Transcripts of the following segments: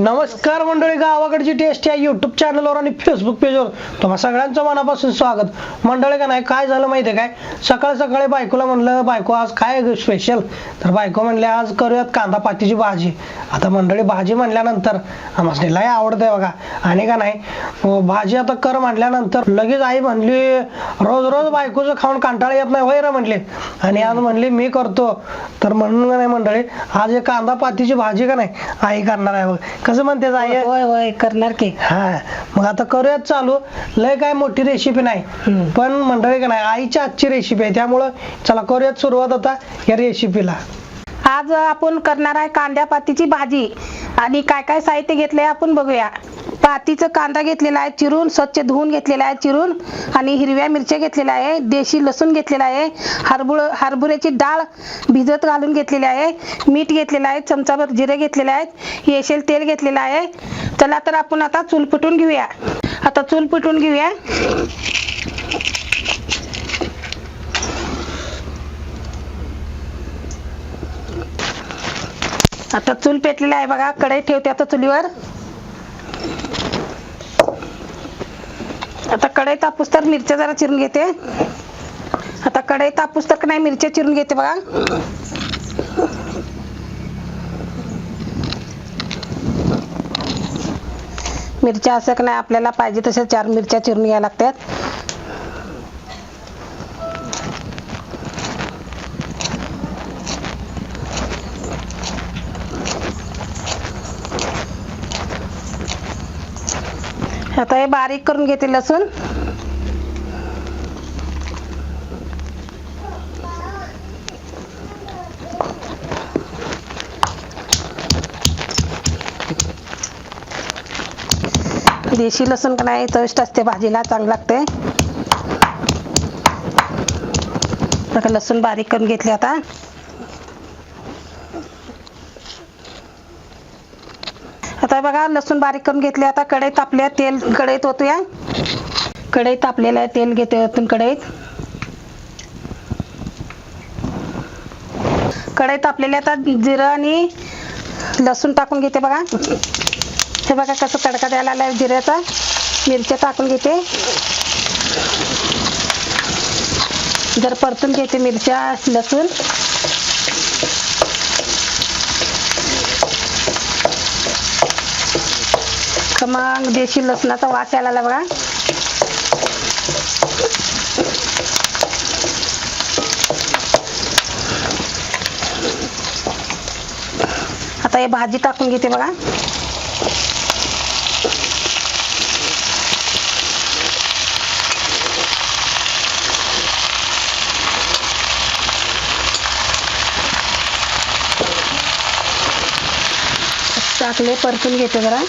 नमस्कार मंडळी गावाकडची टेस्ट या युट्यूब चॅनलवर आणि फेसबुक पेजवर तुम्हा सगळ्यांचं मनापासून स्वागत. मंडळी का नाही काय झालं माहिती आहे काय? सकाळ सकाळी बायकोला म्हणलं बायको आज काय स्पेशल तर बायको म्हणले आज करूयात कांदा पातीची भाजी. आता मंडळी भाजी म्हणल्यानंतर आम्हाला लय आवडते बघा. आणि का नाही भाजी आता कर म्हटल्यानंतर लगेच आई म्हणली रोज रोज बायकोचं खाऊन कंटाळा येत नाही वैर रे म्हणले. आणि आज म्हणली मी करतो. तर म्हणून का नाही मंडळी आज हे कांदा पातीची भाजी का नाही आई करणार आहे बघ. कसं म्हणते आई? होय होय करणार की. हा मग आता करूयात चालू. लय काय मोठी रेसिपी नाही. पण मंडळी का नाही आईच्या आजची रेसिपी आहे. त्यामुळं चला करूयात सुरुवात आता या रेसिपीला आज आपण करणार आहे कांद्या पातीची भाजी. आणि काय काय साहित्य घेतलंय आपण बघूया. पातीचं कांदा घेतलेला आहे चिरून स्वच्छ धुवून घेतलेला आहे चिरून आणि हिरव्या मिरच्या घेतलेल्या आहे देशी लसूण घेतलेला आहे हरभुळ हरभऱ्याची डाळ भिजत घालून घेतलेली आहे मीठ घेतलेलं आहे चमचाभर जिरे घेतलेले आहेत येशेल तेल घेतलेलं आहे. चला तर आपण आता चूल पिटून घेऊया. आता चूल पिटून घेऊया. आता चूल पेटलेला आहे बघा कढई ठेवते आता चुलीवर. आता कढई तापूस तर मिरच्या जरा चिरून घेते. आता कढई तापूस तर नाही मिरच्या चिरून घेते बघा. मिरच्या असं का नाही आपल्याला पाहिजे तशा चार मिरच्या चिरून घ्यायला लागतात. आता हे बारीक करून घेते लसूण. देशी लसूण का नाही चविष्ट असते भाजीला चांगलं लागते. आता लसूण बारीक करून घेतले आता. आता बघा लसूण बारीक करून घेतले. आता कढईत तापल्या तेल कढईत या. कढईत तापलेलं आहे तेल घेते ओतून कढईत. कढईत तापलेले आता जिरं आणि लसूण टाकून घेते बघा. हे बघा कसं तडका द्यायला आलाय जिऱ्याचा. मिरच्या टाकून घेते. जर परतून घेते मिरच्या लसूण. तर मग देशी लसणाचा वास यायला लागला. बघा आता हे भाजी टाकून घेते बघा. टाकले परतून घेते जरा.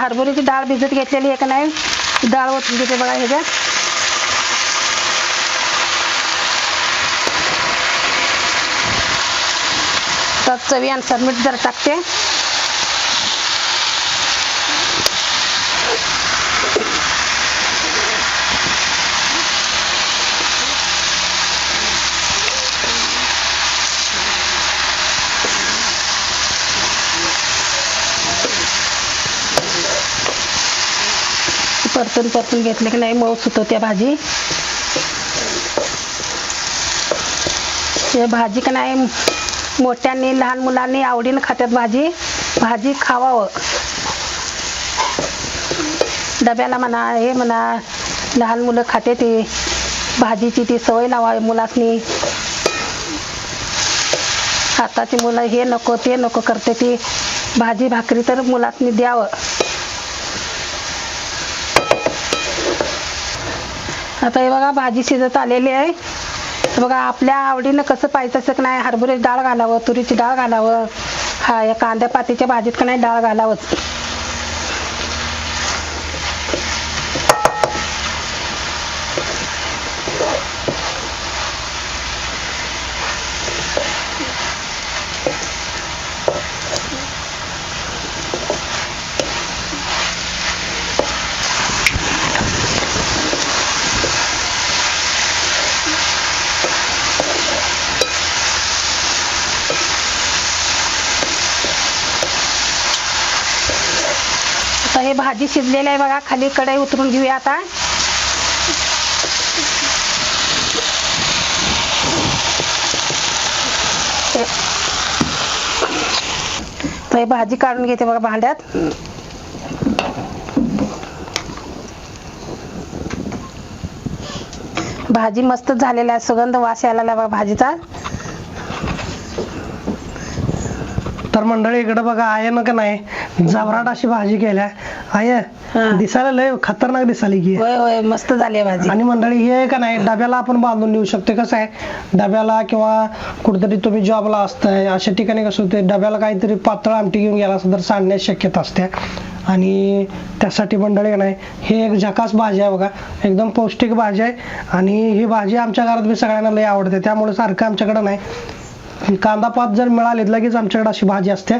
हरभऱ्याची डाळ भिजत घेतलेली आहे का नाही? डाळ ओतून घेते बघा ह्याच्यात. तर चवीनुसार मीठ जर टाकते. परतून परतून घेतले की नाही मऊ सुटवते भाजी. हे भाजी का नाही मोठ्यांनी लहान मुलांनी आवडीनं खात्यात भाजी. भाजी खावावं. डब्याला म्हणा हे म्हणा लहान मुलं खाते ती. भाजीची ती सवय लावावी मुलासनी. आताची मुलं हे नको ते नको करते ती. भाजी भाकरी तर मुलासनी द्यावं. आता हे बघा भाजी शिजत आलेली आहे. बघा आपल्या आवडीनं कसं पाहिजे तसं की नाही हरभऱ्याची डाळ घालावं तुरीची डाळ घालावं हा या कांद्या पातीच्या भाजीत का नाही डाळ घालावंच भाजी शिजलेली आहे बघा. खाली कढई उतरून घेऊया आता. तर भाजी काढून घेते बघा भांड्यात. भाजी मस्त झालेला आहे. सुगंध वास यायला बघा भाजीचा. तर मंडळी इकडं बघा आहे ना का नाही? जबराट अशी भाजी केल्या. हा. दिसायला लय खतरनाक दिसाली की होय होय मस्त झाली आहे भाजी. आणि मंडळी हे का नाही डब्याला आपण बांधून नेऊ शकतो कसं आहे डब्याला किंवा कुठेतरी तुम्ही जॉबला असताय अशा ठिकाणी कसं होते डब्याला काहीतरी पातळ आमटी घेऊन गेला असं तर सांडण्याची शक्यता असते. आणि त्यासाठी मंडळी का नाही हे एक झकास भाजी आहे बघा. एकदम पौष्टिक भाजी आहे. आणि ही भाजी आमच्या घरात बी सगळ्यांना लय आवडते. त्यामुळे सारखं आमच्याकडे नाही. कांदा पात जर मिळाली लगेच आमच्याकडे अशी भाजी असते.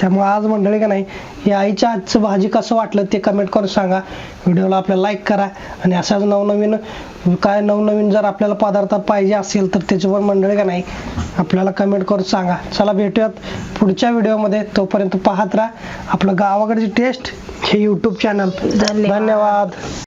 त्यामुळे आज मंडळी का नाही या आईच्या आजचं भाजी कसं वाटलं ते कमेंट करून सांगा. व्हिडिओला आपल्याला लाईक करा. आणि अशाच नवनवीन काय नवनवीन जर आपल्याला पदार्थ पाहिजे असेल तर त्याची पण मंडळी का नाही आपल्याला कमेंट करून सांगा. चला भेटूयात पुढच्या व्हिडिओमध्ये. तोपर्यंत पाहत राहा. आपलं गावाकडची टेस्ट हे यूट्यूब चॅनल. धन्यवाद.